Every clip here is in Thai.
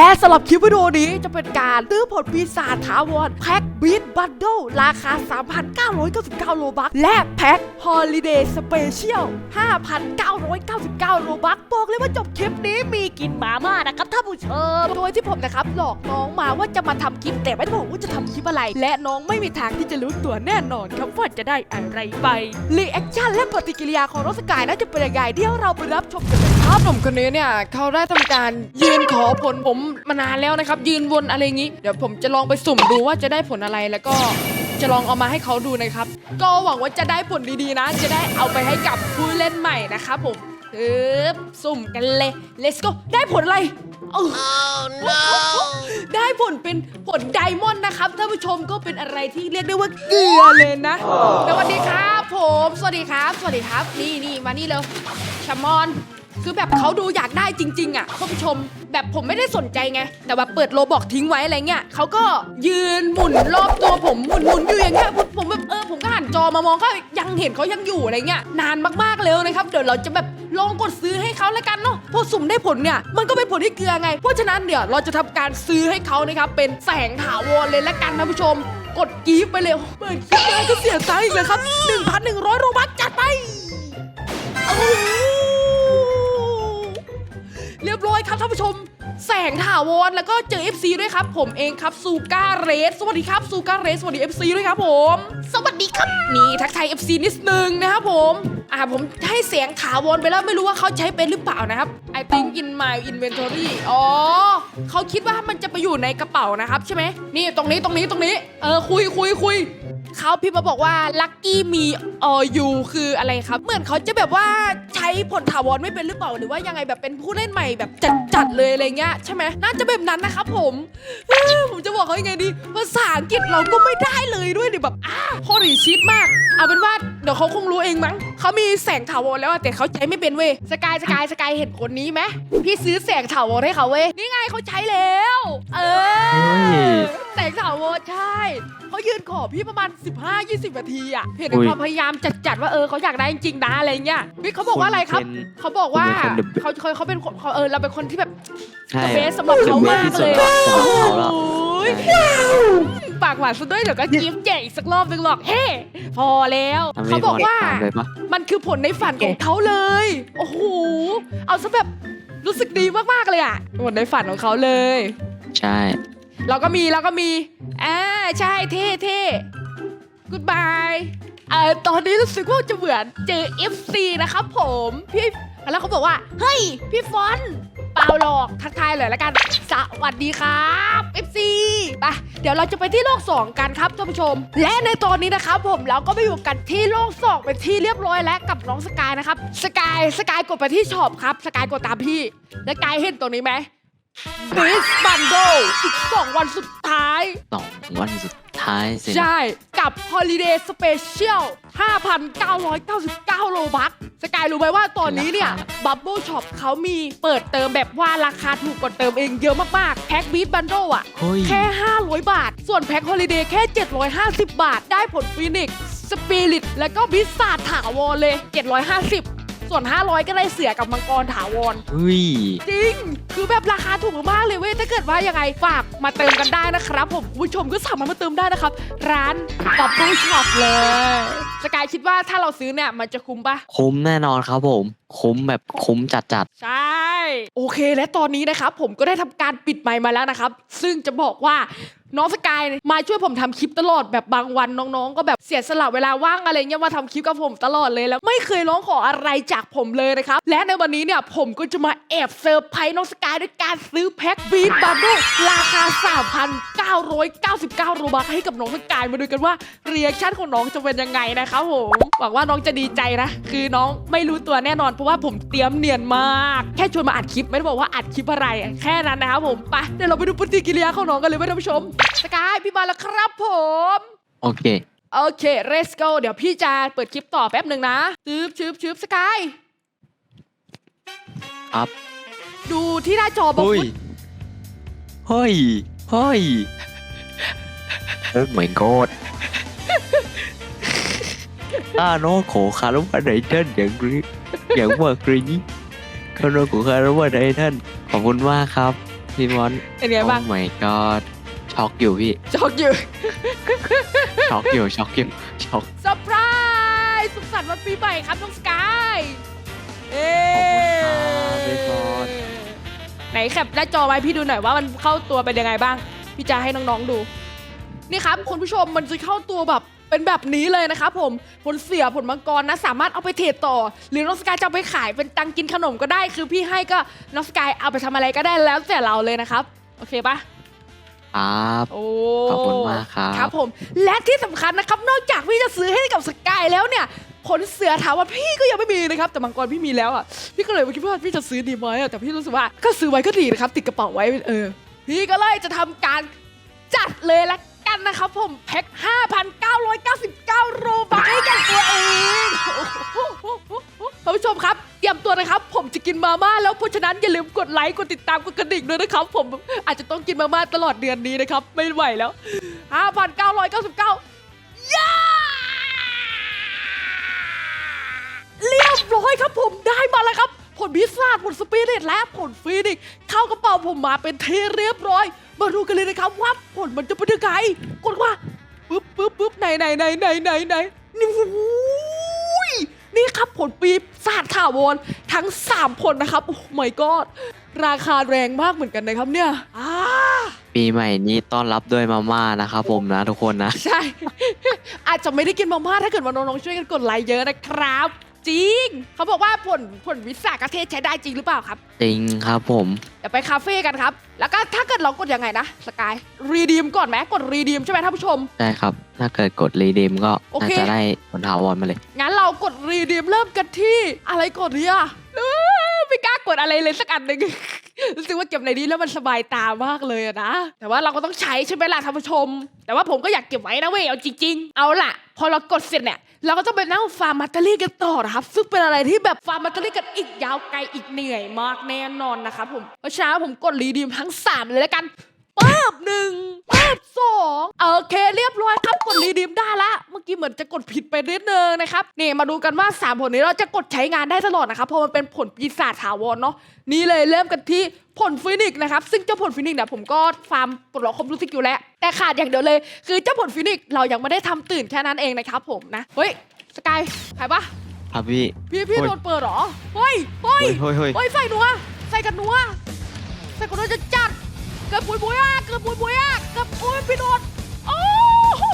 และสำหรับคลิปวิดีโอนี้จะเป็นการซื้อผลปีศาจถาวรแพ็คบีทบันเดิลราคา 3,999 โลบัคและแพ็คฮอลิเดย์สเปเชียล 5,999 โลบัคบอกเลยว่าจบคลิปนี้มีกินมาม่านะครับท่านผู้ชม โดยที่ผมนะครับหลอกน้องมาว่าจะมาทำคลิปแต่ไม่ได้บอกว่าจะทำคลิปอะไร และน้องไม่มีทางที่จะรู้ตัวแน่นอนครับว่าจะได้อะไรไปรีแอคชั่นและปฏิกิริยาของน้องสกายน่าจะเป็นยังไงเดี๋ยวเราไปรับชมกันเลยครับหนุ่มคนนี้เนี่ยเขาได้ทำการยืนขอผลผมมานานแล้วนะครับ ยืนวนอะไรอย่างนี้ เดี๋ยวผมจะลองไปสุ่มดูว่าจะได้ผลอะไรแล้วก็จะลองเอามาให้เขาดูนะครับ ก็หวังว่าจะได้ผลดีๆนะ จะได้เอาไปให้กับผู้เล่นใหม่นะครับผมเออสุ่มกันเลย let's go ได้ผลอะไรเออได้ผลเป็นผลไดมอนด์นะครับท่านผู้ชมก็เป็นอะไรที่เรียกได้ว่าเกลือเลยนะสวัสดีครับผมสวัสดีครับ สวัสดีครับ นี่นี่มานี่เร็วชามอน คือแบบเขาดูอยากได้จริง ๆ อะท่านผู้ชม แบบผมไม่ได้สนใจไง แต่ว่าเปิดโลบอกทิ้งไว้อะไรเงี้ยเขาก็ยืนหมุนรอบตัวผมหมุนหมุนอยู่อย่างเงี้ยผมแบบเออผมก็หันจอมามองก็ยังเห็นเขายังอยู่อะไรเงี้ยนานมากๆเลยนะครับ เดี๋ยวเราจะแบบลองกดซื้อให้เขาแล้วกันเนาะพอสุ่มได้ผลเนี่ยมันก็เป็นผลที่เกลือไง เพราะฉะนั้นเดี๋ยวเราจะทำการซื้อให้เขานะครับเป็นแสงถาวรเลยละกันท่านผู้ชมกดกรีฟไปเลยเปิดคลิปมาก็เสียตังค์อีกเลยครับ 1,100 โรบัคจัดไป เรียบร้อยครับท่านผู้ชม แสงถาวรแล้วก็เจอ FC ด้วยครับ ผมเองครับซูการเรสสวัสดีครับซูการเรสสวัสดี FC ด้วยครับผม สวัสดีครับนี่ทักทาย FC นิดนึงนะครับผมอ่าผมให้เสียงถาวรไปแล้วไม่รู้ว่าเขาใช้เป็นหรือเปล่านะครับ I think in my inventory อ๋อเขาคิดว่ามันจะไปอยู่ในกระเป๋านะครับใช่ไหมนี่ตรงนี้ตรงนี้ตรงนี้เออคุยคุยคุย เขาพิมพ์มาบอกว่าลัคกี้มีอยูคืออะไรครับ เหมือนเขาจะแบบว่าใช้ผลถาวรไม่เป็นหรือเปล่าหรือว่ายังไงแบบเป็นผู้เล่นใหม่แบบจัดๆเลยอะไรเงี้ยใช่ไหมน่าจะแบบนั้นนะครับผมเอ้อผมจะบอกเขายังไงดีภาษาอังกฤษเราก็ไม่ได้เลยด้วยดิแบบอ้าโคตรชิดมาก เอาเป็นว่าเดี๋ยวเขาคงรู้เองมั้ง เขามีแสงถาวรแล้วอะแต่เขาใช้ไม่เป็นเว้ยสกายสกายสกายเห็นคนนี้ไหมพี่ซื้อแสงถาวรให้เขาเว้ยนี่ไงเขาใช้แล้ว เออแสงถาวรใช่เขายืนขอพี่ประมาณ 15-20นาทีอะเห็นถึงอุ้ยความพยายามจัดๆว่าเออเขาอยากได้จริงๆนะอะไรเงี้ยพี่เขาบอกว่าอะไรครับคุณเป็นเขาบอกว่าคุณเป็นคน The เขาเขาเขาเป็นคนเขาเออเราเป็นคนที่แบบใช่เบสสำหรับเขามากเลยสำหรับเขาแล้วโอ้ย ปากหวานซะด้วยเดี๋ยวก็ยิ้มใหญ่อีกสักรอบหนึงหรอกเฮ้พอแล้ว ทำให้เขาบอกว่าพอได้เลยปะมันคือผลในฝันของเขาเลย โอ้โห เอาซะแบบรู้สึกดีมากๆเลยอะผลในฝันของเขาเลย ใช่ เราก็มีเราก็มีอ่าใช่เท่เท่ goodbye เอ่อตอนนี้รู้สึกว่าจะเหมือนเจอ FC นะครับผม พี่แล้วเขาบอกว่า เฮ้ย พี่ฟอนต์ เปล่าหรอกทักทายเลยละกัน สวัสดีครับ FC ไปเดี๋ยวเราจะไปที่โลก 2 กันครับท่านผู้ชม และในตอนนี้นะครับผมเราก็ไปอยู่กันที่โลก 2 เป็นที่เรียบร้อยแล้วกับน้องสกายนะครับสกายสกายกดไปที่ช็อปครับสกายกดตามพี่สกายเห็นตรงนี้ไหม บิสบันโดอีก 2 วันสุดท้าย สองวันสุดท้ายเสร็จใช่ กับ Holiday Special 5,999 โลบัคสกายรู้ไหมว่าตอนนี้เนี่ย Bubble Shop เขามีเปิดเติมแบบว่าราคาถูกกว่าเติมเองเยอะมาก ๆ แพ็คบีทบันโดอะ เฮ้ย แค่ 500 บาท ส่วนแพ็ค Holiday แค่ 750 บาท ได้ผลฟินิกสปิริต แล้วก็บิสซาถาวรเลย 750 ส่วน 500 ก็ได้เสือกับมังกรถาวร เฮ้ย จริง คือแบบราคาถูกมากๆเลยเว้ย ถ้าเกิดว่ายังไงฝากมาเติมกันได้นะครับ ผมคุณผู้ชมก็สามารถมาเติมได้นะครับ ร้านบับเบิลช็อปเลยสกายคิดว่าถ้าเราซื้อเนี่ยมันจะคุ้มปะ คุ้มแน่นอนครับผม คุ้มแบบคุ้มจัดจัดใช่ โอเคและตอนนี้นะครับผมก็ได้ทำการปิดไมค์มาแล้วนะครับ ซึ่งจะบอกว่า น้องสกายมาช่วยผมทำคลิปตลอดแบบบางวันน้องๆ ก็แบบเสียสละเวลาว่างอะไรเงี้ยมาทำคลิปกับผมตลอดเลยแล้ว ไม่เคยร้องขออะไรจากผมเลยนะครับและในวันนี้เนี่ยผมก็จะมาแอบเซอร์ไพรส์น้องสกายด้วยการซื้อแพ็คบีทบันโดราคา 3,999โรบัคให้กับน้องสกายมาดูกันว่าเรีแอคชั่นของน้องจะเป็นยังไงนะครับผมหวังว่าน้องจะดีใจนะ คือน้องไม่รู้ตัวแน่นอนเพราะว่าผมเตรียมเนียนมาก แค่ชวนมาอัดคลิปไม่ได้บอกว่าอัดคลิปอะไร แค่นั้นนะครับผมไปเดี๋ยวเราไปดูปฏิกิริยาของน้องกันเลยไหมท่านผู้ชมสกายพี่มาแล้วครับผมๆโอเค โอเค let's go เดี๋ยวพี่จะเปิดคลิปต่อแป๊บหนึ่งนะชืบชืบชืบสกายครับดูที่หน้าจอบอกเฮ้ยคุณเฮ้ย เฮ้ยเอ้ยไม่กดถ้าน้องขอคารวะในท่านอย่างนี้อย่างว่ากรีนี้คารวะของคารวะในท่าน ขอบคุณมากครับพี่มอนเป็นไงบ้าง โอ้ my god ช็อกอยู่พี่จอกอยู่ช็อกอยู่ ช็อกอยู่ ช็อก เซอร์ไพรส์สุขสันต์วันปีใหม่ครับน้องสกาย เอ้ ไหนแคปหน้าจอไว้พี่ดูหน่อยว่ามันเข้าตัวเป็นยังไงบ้าง พี่จะให้น้องๆดู นี่ครับคุณผู้ชมมันจะเข้าตัวแบบเป็นแบบนี้เลยนะครับผมผลเสียผลมังกรนะ สามารถเอาไปเทรดต่อ หรือน้องสกายจะเอาไปขายเป็นตังค์กินขนมก็ได้ คือพี่ให้ก็น้องสกายเอาไปทำอะไรก็ได้แล้วแต่เราเลยนะครับ โอเคปะ ครับ โอ้ขอบคุณมากครับ ครับผม และที่สำคัญนะครับ นอกจากพี่จะซื้อให้กับสกายแล้วเนี่ย ขนเสือถามว่าพี่ก็ยังไม่มีนะครับ แต่มังกรพี่มีแล้วอะพี่ก็เลยคิดว่าพี่จะซื้อดีไหมอะแต่พี่รู้สึกว่าก็ซื้อไว้ก็ดีนะครับ ติดกระเป๋าไว้เออ พี่ก็เลยจะทำการจัดเลยละกันนะครับผมแพ็ค5,999โรบาทให้กับตัวเองท่านผู้ชมครับเตรียมตัวนะครับ ผมจะกินมาม่าแล้วเพราะฉะนั้นอย่าลืมกดไลค์กดติดตามกดกระดิ่งด้วยนะครับ ผมอาจจะต้องกินมาม่าตลอดเดือนนี้นะครับ ไม่ไหวแล้ว 5,999ย้า เรียบร้อยครับผมได้มาแล้วครับ ผลพิศาจผลสปิริตและผลฟีนิกซ์เข้ากระเป๋าผมมาเป็นที่เรียบร้อย มาดูกันเลยนะครับว่าผลมันจะเป็นยังไงกดว่าปึ๊บปึ๊บปึ๊บไหนไหนไหนไหนไหนไหนนี่โอ้ยนี่ครับผลปีศาจถาวรทั้ง 3 ผลนะครับ โอ้ my god ราคาแรงมากเหมือนกันนะครับเนี่ยอ่า ปีใหม่นี้ต้อนรับด้วยมาม่านะครับผมนะทุกคนนะ ใช่ อาจจะไม่ได้กินมาม่าถ้าเกิดว่าน้องๆช่วยกันกดไลค์เยอะนะครับ จริง เขาบอกว่าผลผลวิสากเทศใช้ได้จริงหรือเปล่าครับ จริงครับผม เดี๋ยวไปคาเฟ่กันครับ แล้วก็ถ้าเกิดเรากดยังไงนะสกายรีดีมก่อนไหมกดรีดีมใช่ไหมท่านผู้ชมใช่ครับ ถ้าเกิดกดรีดีมก็โอเคน่าจะได้ผลถาวรมาเลย งั้นเรากดรีดีมเริ่มกันที่อะไรก่อนดีอะเอ้อไม่กล้ากดอะไรเลยสักอันหนึ่ง รู้สึกว่าเก็บในนี้แล้วมันสบายตามากเลยอะนะ แต่ว่าเราก็ต้องใช้ใช่ไหมล่ะท่านผู้ชม แต่ว่าผมก็อยากเก็บไว้นะเว้ยเอาจริงๆ เอาล่ะ พอเรากดเสร็จเนี่ย เราก็ต้องไปนั่งฟาร์มมัตเตอรี่กันต่อนะครับ ซึ่งเป็นอะไรที่แบบฟาร์มมัตเตอรี่กันอีกยาวไกลอีกเหนื่อยมากแน่นอนนะครับผมเพราะฉะนั้นผมกดรีดีมทั้ง 3 เลยแล้วกัน ป๊บหนึ่งป๊บสองโอเคเรียบร้อยครับกดรีดีมได้ละ เมื่อกี้เหมือนจะกดผิดไปนิดนึงนะครับนี่มาดูกันว่า 3 ผลนี้เราจะกดใช้งานได้ตลอดนะครับเพราะมันเป็นผลปีศาจถาวรเนาะนี่เลยเริ่มกันที่ผลฟินิกส์นะครับซึ่งเจ้าผลฟินิกส์เนี่ยผมก็ฟาร์มปลดล็อกครบรู้สึกอยู่แล้ว แต่ขาดอย่างเดียวเลย คือเจ้าผลฟินิกส์เรายังไม่ได้ทำตื่นแค่นั้นเองนะครับผมนะเฮ้ยสกายหายปะครับพี่ พี่พี่โอ้ยโดนเปิดเหรอเฮ้ยเฮ้ยเฮ้ยเฮ้ย เฮ้ย เฮ้ยใส่หนัว ใส่กันหนัว ใส่กันหนัวจะจัด เกือบปุยปุยอะเกือบปุยปุยอะเกือบโอ้ยพี่โดนโอ้โห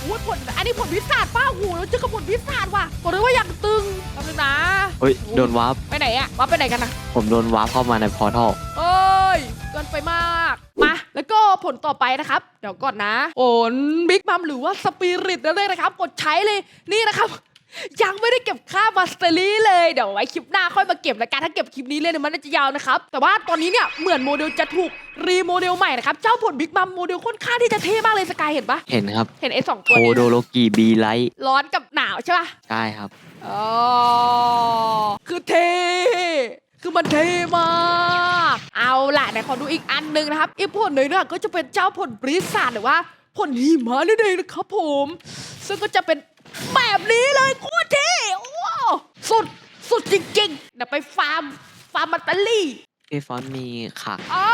โอ้ยผลอันนี้ผลพิศาจป้าหูแล้วเจอกับผลพิศาจว่ะบอกเลยว่าอย่างตึงแป๊บนึงนะเฮ้ยโดนวาร์ปไปไหนอะว่าไปไหนกันนะผมโดนวาร์ปเข้ามาในพอร์ทัลเอ้ยเกินไปมากมาแล้วก็ผลต่อไปนะครับ เดี๋ยวก่อนนะผลบิ๊กมัมหรือว่าสปิริตนั่นเองนะครับ กดใช้เลยนี่นะครับ ยังไม่ได้เก็บค่ามาสเตอรี่เลย เดี๋ยวไว้คลิปหน้าค่อยมาเก็บละกันถ้าเก็บคลิปนี้เลยเนี่ยมันน่าจะยาวนะครับ แต่ว่าตอนนี้เนี่ยเหมือนโมเดลจะถูกรีโมเดลใหม่นะครับ เจ้าผลบิ๊กมัมโมเดลค่อนข้างที่จะเท่มากเลยสกายเห็นปะเห็นครับเห็นไอ้สองโคตัวนี้โดโลกีบีไลท์ร้อนกับหนาวใช่ปะ ใช่ครับ อ๋อ คือเท่คือมันเท่มากเอาล่ะไหนขอดูอีกอันหนึ่งนะครับ อีกผลหนึ่งเนี่ยก็จะเป็นเจ้าผลบริษัทหรือว่าผลหิมะนั่นเองนะครับผม ซึ่งก็จะเป็น แบบนี้เลยโคตรเท่โอ้สุดสุดจริงๆ เดี๋ยวไปฟาร์ม ฟาร์มมัตเตอรี่พี่ฟอนต์มีขักอ๋อ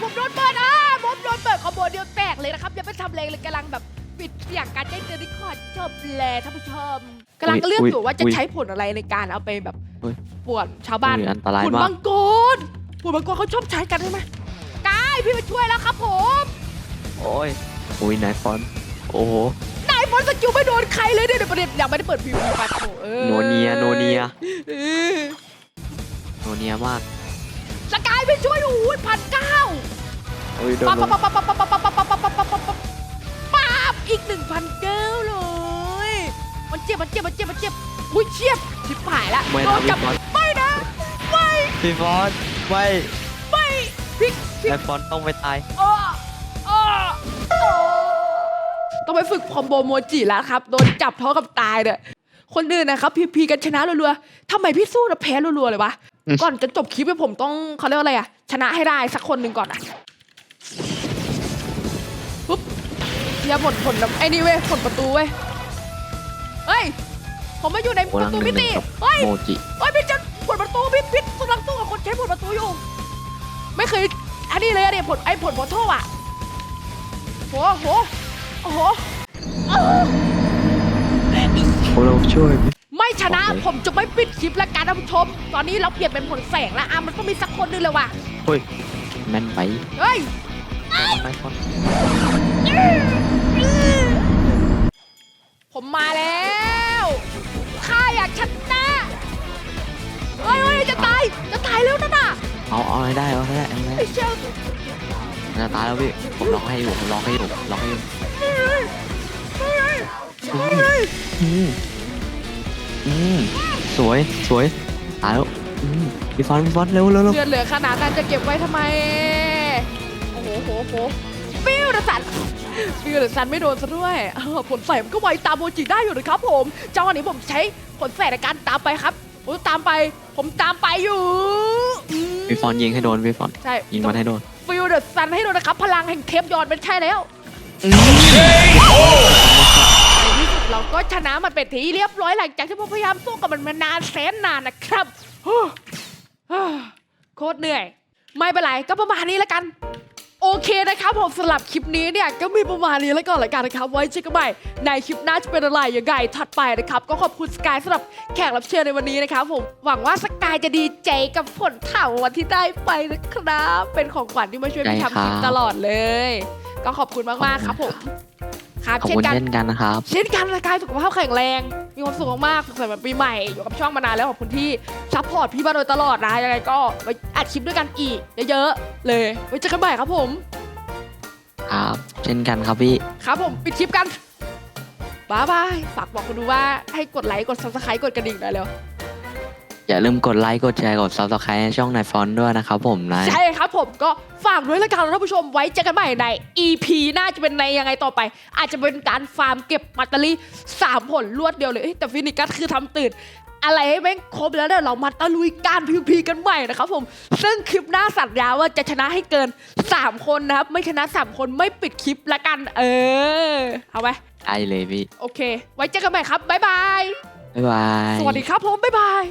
ผมโดนเปิดอะผมโดนเปิดคอมโบเดียวแตกเลยนะครับ ยังไม่ทำเลงเลยกำลังแบบปิดเสียงการแจ้งเตือนที่คอร์ดจบแล้วท่านผู้ชมกำลังเลือกอยู่ว่าจะใช้ผลอะไรในการเอาไปแบบอุ๊ยป่วนชาวบ้านอุ้ยอันตรายผลมามักงกรผลมังกรเขาชอบใช้กันใช่ไหมกายพี่มาช่วยแล้วครับผม โอ้ยอุ้ยนายฟอนต์โอ้โห นายฟอนสกิลไม่โดนใครเลยเนี่ยเดี๋ยวประเด็นยังไม่ได้เปิดพีวีไปโถเออโนเนียโนเนียเออโนเนียมากสกายไปช่วยดูพันเก้าอุ้ยโดนปั๊บโดปั๊บนปั๊บปั๊บปั๊บปั๊บปั๊บปั๊บปั๊บปั๊บปั๊บปั๊บปั๊บอีกหนึ่งพันเก้าเลยมันเจ็บมันเจ็บมันเจ็บมันเจ็บอุ้ยเชียบชิบหายละไม่โดนะนพี่จับฟอนต์ไม่นะไม่พี่ฟอนต์ไม่ไม่พลิกพลิกนายฟอนต์ต้องไปตายอ้ออ้ ต้องไปฝึกคอมโบโมจิแล้วครับ โดนจับเท่ากับตายเนี่ยคนอื่นนะครับพีพีกันชนะรัวๆทำไมพี่สู้แล้วแพ้รัวๆเลยวะอืมก่อนจะจบคลิปเนี่ยผมต้องเขาเรียกว่าอะไรอะชนะให้ได้สักคนหนึ่งก่อนอะปุ๊บอย่าผลผลแบบไอ้นี่เว้ยผลประตูเว้ย เฮ้ย ผมมาอยู่ในโกปลัระงตูหมินึ่งติกับเฮ้ย โมจิเฮ้ยพี่จะผลประตูพี่พี่กำลังสู้กับคนใช้ผลประตูอยู่ ไม่เคยอันนี้เลยอะเนี่ยผลไอ้ผลพอโทษอะโหโห โอ้โหพวกเราช่วยไหมไม่ชนะโอเคผมจะไม่ปิดคลิปแล้วกันท่านผู้ชม ตอนนี้เราเปลี่ยนเป็นผลแสงแล้วอะมันต้องมีสักคนหนึงเลยว่ะเฮ้ยแม่นไปเฮ้ยไม่พอผมมาแล้วข้าอยากชนะเฮ้ยเฮ้ยจะตายจะตายแล้วนะน่ะเอาเอาอะไรได้เอาอะไรได้เอาอะไรได้ไอ้เชี่ยมัน จะตายแล้วพี่ผมร้องให้อยู่ผมร้องให้อยู่ร้องให้อยู่เฮ้ยเฮ้ยอืมอืมสวยสวยตายแล้วอืมพี่ฟอนพี่ฟอนเร็วเร็วเร็วเลือดเหลือขนาดนั้นจะเก็บไว้ทำไม โอ้โหโหโหฟิวเดอร์สันฟิวเดอร์สันไม่โดนซะด้วยเออผลใส่มันก็ไวตามโมจิได้อยู่นะครับผมเจ้าวันนี้ผมใช้ผลใส่ในการตามไปครับผมตามไป ผมตามไปอยู่อืมพี่ฟอนยิงให้โดนพี่ฟอนใช่ยิงมันให้โดน ฟิลเดอร์ซันให้ดูนะครับ พลังแห่งเทปยอนเป็นใช่แล้วในที่สุดเราก็ชนะมันเป็นทีเรียบร้อยหลังจากที่ผมพยายามสู้กับมันมานานแสนนานนะครับโคตรเหนื่อย ไม่เป็นไรก็ประมาณนี้แล้วกัน โอเคนะครับผมสำหรับคลิปนี้เนี่ยก็มีประมาณนี้แล้วก่อนละกันนะครับ ไว้เจอกันใหม่ในคลิปหน้าจะเป็นอะไรยังไงถัดไปนะครับ ก็ขอบคุณสกายสำหรับแขกรับเชิญในวันนี้นะครับผมหวังว่าสกายจะดีใจกับผลเถ่าวันที่ได้ไปนะครับ เป็นของขวัญที่มาช่วยพี่ทำคลิปตลอดเลย ก็ขอบคุณมากๆครับผม ครับขอบเช่นคุณกัน เช่นกันนะครับ เช่นกันสกายสุขภาพแข็งแรง มีความสุขมากๆสุขสันต์วันปีใหม่ อยู่กับช่องมานานแล้วขอบคุณที่ซัพพอร์ตพี่มาโดยตลอดนะยังไงก็ไว้อัดคลิปด้วยกันอีกเยอะๆเลยไว้เจอกันใหม่ครับผม ครับ เช่นกันครับพี่ ครับผม ปิดคลิปกันบายบาย ฝากบอกคนดูว่าให้กดไลค์ กด subscribe กดกระดิ่งหน่อยเร็ว อย่าลืมกดไลค์กดแชร์กดซับสไครต์ช่องนายฟอนด้วยนะครับผมนะ ใช่ครับผมก็ฝากด้วยละกันท่านผู้ชมไว้เจอกันใหม่ใน EP หน่าจะเป็นในยังไงต่อไป อาจจะเป็นการฟาร์มเก็บมัตเตอรี่สามผลรวดเดียวเลยเอ้ยแต่ฟินิกัสคือทำตื่น อะไรให้แม่งครบแล้วเดี๋ยวเรามาตะลุยการพีพีกันใหม่นะครับผม ซึ่งคลิปหน้าสัญญาว่าจะชนะให้เกิน 3 คนนะครับ ไม่ชนะ 3 คนไม่ปิดคลิปละกัน เออ เอาไหมได้เลยพี่ โอเค ไว้เจอกันใหม่ครับบ๊ายบาย บ๊ายบาย สวัสดีครับผมบ๊ายบาย